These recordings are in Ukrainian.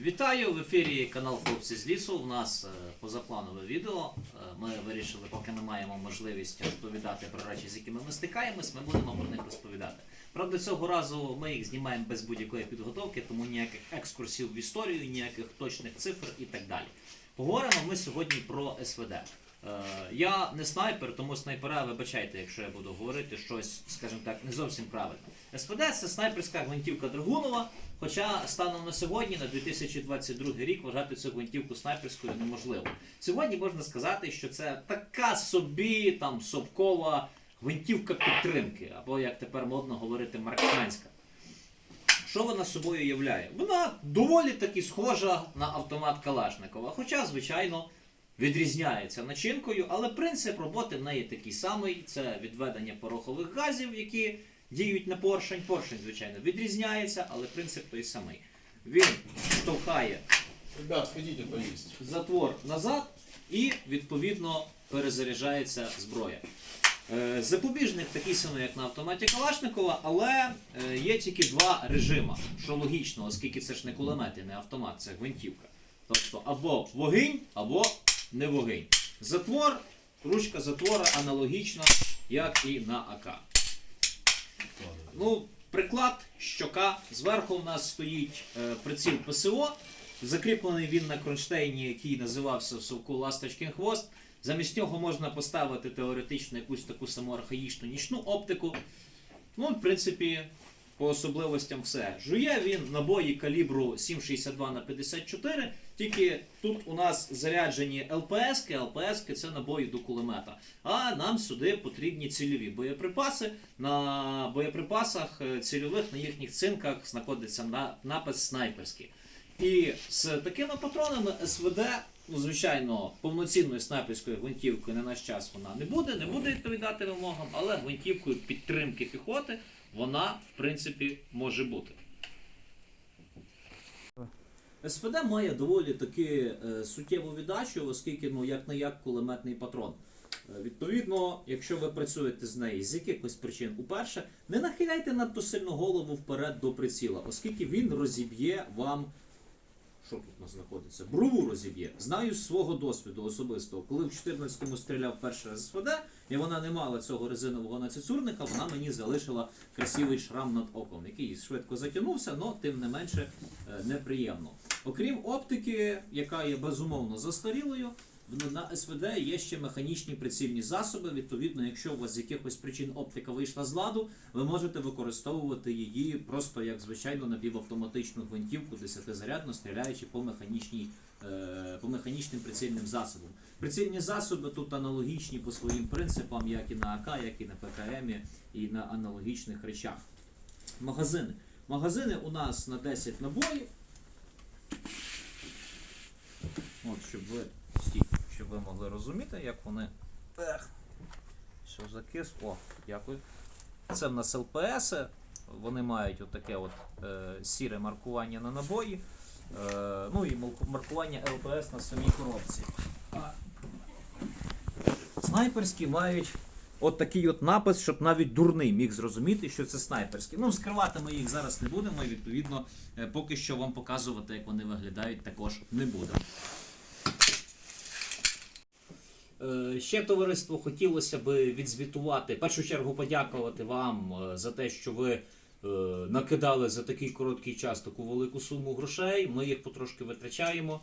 Вітаю в ефірі канал Хлопці з лісу. У нас е, позапланове відео. Е, Ми вирішили, поки не маємо можливість розповідати про речі, з якими ми стикаємось, ми будемо про них розповідати. Правда, цього разу ми їх знімаємо без будь-якої підготовки, тому ніяких екскурсів в історію, ніяких точних цифр і так далі. Поговоримо ми сьогодні про СВД. Е, Я не снайпер, тому снайпера вибачайте, якщо я буду говорити щось, скажімо так, не зовсім правильно. СВД це снайперська гвинтівка Драгунова. Хоча станом на сьогодні, на 2022 рік, вважати цю гвинтівку снайперською неможливо. Сьогодні можна сказати, що це така собі там совкова гвинтівка підтримки, або як тепер модно говорити, марксменська. Що вона собою являє? Вона доволі таки схожа на автомат Калашникова, хоча, звичайно, відрізняється начинкою, але принцип роботи в неї такий самий: це відведення порохових газів, які діють на поршень. Поршень, звичайно, відрізняється, але принцип той самий. Він штовхає Ребят, затвор назад і відповідно перезаряджається зброя. Е, Запобіжник такий самий, як на автоматі Калашникова, але е, є тільки два режими, що логічно, оскільки це ж не кулемет і не автомат, це гвинтівка. Тобто або вогинь, або не вогинь. Затвор, ручка затвора аналогічна, як і на АК. Ну, приклад, щока. Зверху у нас стоїть е, приціл ПСО. Закріплений він на кронштейні, який називався в совку Ласточкин хвост. Замість нього можна поставити теоретично якусь таку саму архаїчну нічну оптику. Ну, в принципі, по особливостям все. Жує він набої калібру 7,62 на 54, тільки тут у нас заряджені ЛПС, ЛПС це набої до кулемета. А нам сюди потрібні цільові боєприпаси. На боєприпасах е, цільових на їхніх цинках знаходиться напис снайперський. І з такими патронами СВД, ну звичайно, повноцінною снайперською гвинтівкою на наш час вона не буде, не буде відповідати вимогам, але гвинтівкою підтримки піхоти вона, в принципі, може бути. СВД має доволі таки е, суттєву віддачу, оскільки ну як не як кулеметний патрон. Е, Відповідно, якщо ви працюєте з неї з якихось причин, уперше, не нахиляйте надто сильно голову вперед до приціла, оскільки він розіб'є вам. Що тут у нас знаходиться? Брову розіб'є. Знаю з свого досвіду особистого. Коли в 14-му стріляв перший раз СВД, і вона не мала цього резинового нацецюрника, вона мені залишила красивий шрам над оком, який швидко затягнувся, але тим не менше е, неприємно. Окрім оптики, яка є безумовно застарілою, на СВД є ще механічні прицільні засоби. Відповідно, якщо у вас з якихось причин оптика вийшла з ладу, ви можете використовувати її просто як звичайну напівавтоматичну гвинтівку 10-зарядно, стріляючи по механічній. е, По механічним прицільним засобам. Прицільні засоби тут аналогічні по своїм принципам, як і на АК, як і на ПКМ, і на аналогічних речах. Магазини. Магазини у нас на 10 набоїв. От, щоб ви, щоб ви могли розуміти, як вони. Ех, все закис. О, дякую. Це в нас ЛПС. Вони мають отаке от, е, сіре маркування на набої. Е, ну і маркування ЛПС на самій коробці. Снайперські мають от такий от напис, щоб навіть дурний міг зрозуміти, що це снайперські. Ну, скривати ми їх зараз не будемо, і відповідно, е, поки що вам показувати, як вони виглядають, також не будемо. Е, Ще товариство хотілося би відзвітувати, в першу чергу подякувати вам е, за те, що ви е, накидали за такий короткий час таку велику суму грошей. Ми їх потрошки витрачаємо.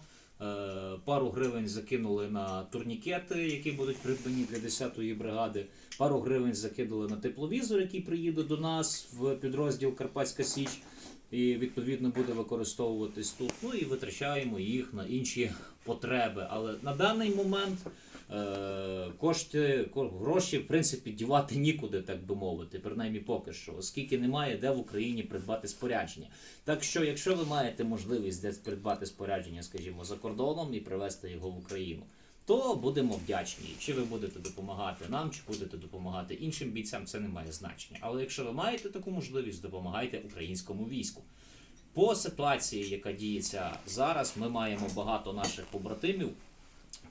Пару гривень закинули на турнікети, які будуть придбані для 10-ї бригади. Пару гривень закинули на тепловізор, який приїде до нас в підрозділ Карпатська Січ. І відповідно буде використовуватись тут. Ну і витрачаємо їх на інші потреби. Але на даний момент кошти, гроші, в принципі, дівати нікуди, так би мовити, принаймні поки що, оскільки немає де в Україні придбати спорядження. Так що, якщо ви маєте можливість десь придбати спорядження, скажімо, за кордоном і привезти його в Україну, то будемо вдячні. Чи ви будете допомагати нам, чи будете допомагати іншим бійцям, це не має значення. Але якщо ви маєте таку можливість, допомагайте українському війську. По ситуації, яка діється зараз, ми маємо багато наших побратимів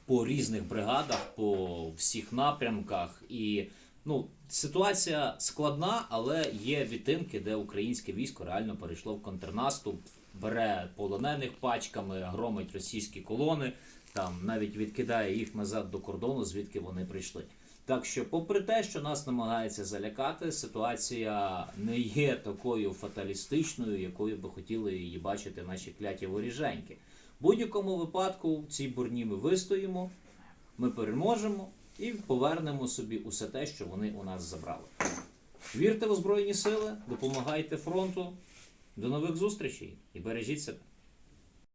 по різних бригадах, по всіх напрямках. І ну, ситуація складна, але є відтинки, де українське військо реально перейшло в контрнаступ бере полонених пачками, громить російські колони, там навіть відкидає їх назад до кордону, звідки вони прийшли. Так що, попри те, що нас намагається залякати, ситуація не є такою фаталістичною, якою би хотіли її бачити наші кляті воріженьки. В будь-якому випадку в цій бурні ми вистоїмо, ми переможемо і повернемо собі усе те, що вони у нас забрали. Вірте в Збройні сили, допомагайте фронту. До нових зустрічей і бережіть себе.